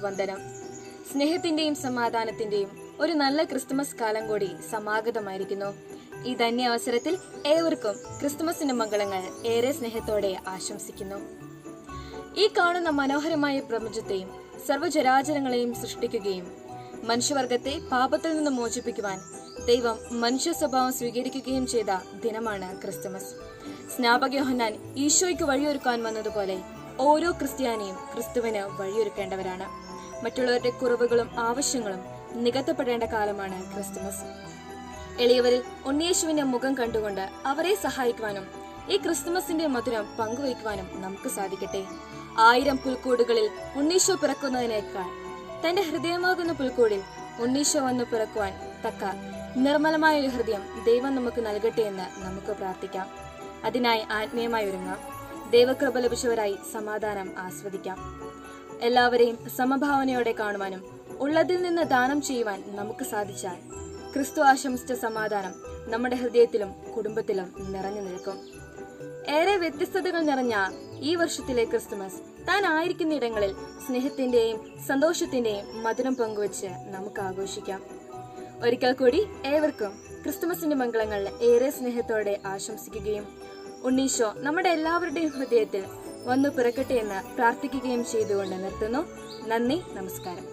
വന്ദനം. സ്നേഹത്തിന്റെയും സമാധാനത്തിന്റെയും ഒരു നല്ല ക്രിസ്തുമസ് കാലം കൂടി സമാഗതമായിരിക്കുന്നു. ഈ ധന്യ അവസരത്തിൽ ഏവർക്കും ക്രിസ്തുമസിന്റെ മംഗളങ്ങൾ ഏറെ സ്നേഹത്തോടെ ആശംസിക്കുന്നു. ഈ കാണുന്ന മനോഹരമായ പ്രപഞ്ചത്തെയും സർവചരാചരങ്ങളെയും സൃഷ്ടിക്കുകയും മനുഷ്യവർഗത്തെ പാപത്തിൽ നിന്ന് മോചിപ്പിക്കുവാൻ ദൈവം മനുഷ്യ സ്വഭാവം സ്വീകരിക്കുകയും ചെയ്ത ദിനമാണ് ക്രിസ്തുമസ്. സ്നാപക യോഹന്നാൻ ഈശോയ്ക്ക് വഴിയൊരുക്കാൻ വന്നതുപോലെ ഓരോ ക്രിസ്ത്യാനിയും ക്രിസ്തുവിന് വഴിയൊരുക്കേണ്ടവരാണ്. മറ്റുള്ളവരുടെ കുറവുകളും ആവശ്യങ്ങളും നികത്തപ്പെടേണ്ട കാലമാണ് ക്രിസ്തുമസ്. എളിയവരിൽ ഉണ്ണിയേശുവിന്റെ മുഖം കണ്ടുകൊണ്ട് അവരെ സഹായിക്കുവാനും ഈ ക്രിസ്തുമസിന്റെ മധുരം പങ്കുവയ്ക്കുവാനും നമുക്ക് സാധിക്കട്ടെ. ആയിരം പുൽക്കൂടുകളിൽ ഉണ്ണീശോ പിറക്കുന്നതിനേക്കാൾ തന്റെ ഹൃദയമാകുന്ന പുൽക്കൂടിൽ ഉണ്ണീശോ വന്ന് പിറക്കുവാൻ തക്ക നിർമ്മലമായ ഒരു ഹൃദയം ദൈവം നമുക്ക് നൽകട്ടെ എന്ന് നമുക്ക് പ്രാർത്ഥിക്കാം. അതിനായി ആത്മീയമായി ഒരുങ്ങാം ദൈവകൃപ ലഭിച്ചവരായി സമാധാനം ആസ്വദിക്കാം. എല്ലാവരെയും സമഭാവനയോടെ കാണുവാനും ഉള്ളതിൽ നിന്ന് ദാനം ചെയ്യുവാൻ നമുക്ക് സാധിച്ചാൽ ക്രിസ്തു ആശംസിച്ച സമാധാനം നമ്മുടെ ഹൃദയത്തിലും കുടുംബത്തിലും നിറഞ്ഞു നിൽക്കും. ഏറെ വ്യത്യസ്തതകൾ നിറഞ്ഞ ഈ വർഷത്തിലെ ക്രിസ്തുമസ് താൻ ആയിരിക്കുന്ന ഇടങ്ങളിൽ സ്നേഹത്തിന്റെയും സന്തോഷത്തിന്റെയും മധുരം പങ്കുവച്ച് നമുക്ക് ആഘോഷിക്കാം. ഒരിക്കൽ കൂടി ഏവർക്കും ക്രിസ്തുമസിന്റെ മംഗളങ്ങൾ ഏറെ സ്നേഹത്തോടെ ആശംസിക്കുകയും ഉണ്ണീശോ നമ്മുടെ എല്ലാവരുടെയും ഹൃദയത്തിൽ വന്നു പിറക്കട്ടെ എന്ന് പ്രാർത്ഥിക്കുകയും ചെയ്തുകൊണ്ട് നിർത്തുന്നു. നന്ദി നമസ്കാരം.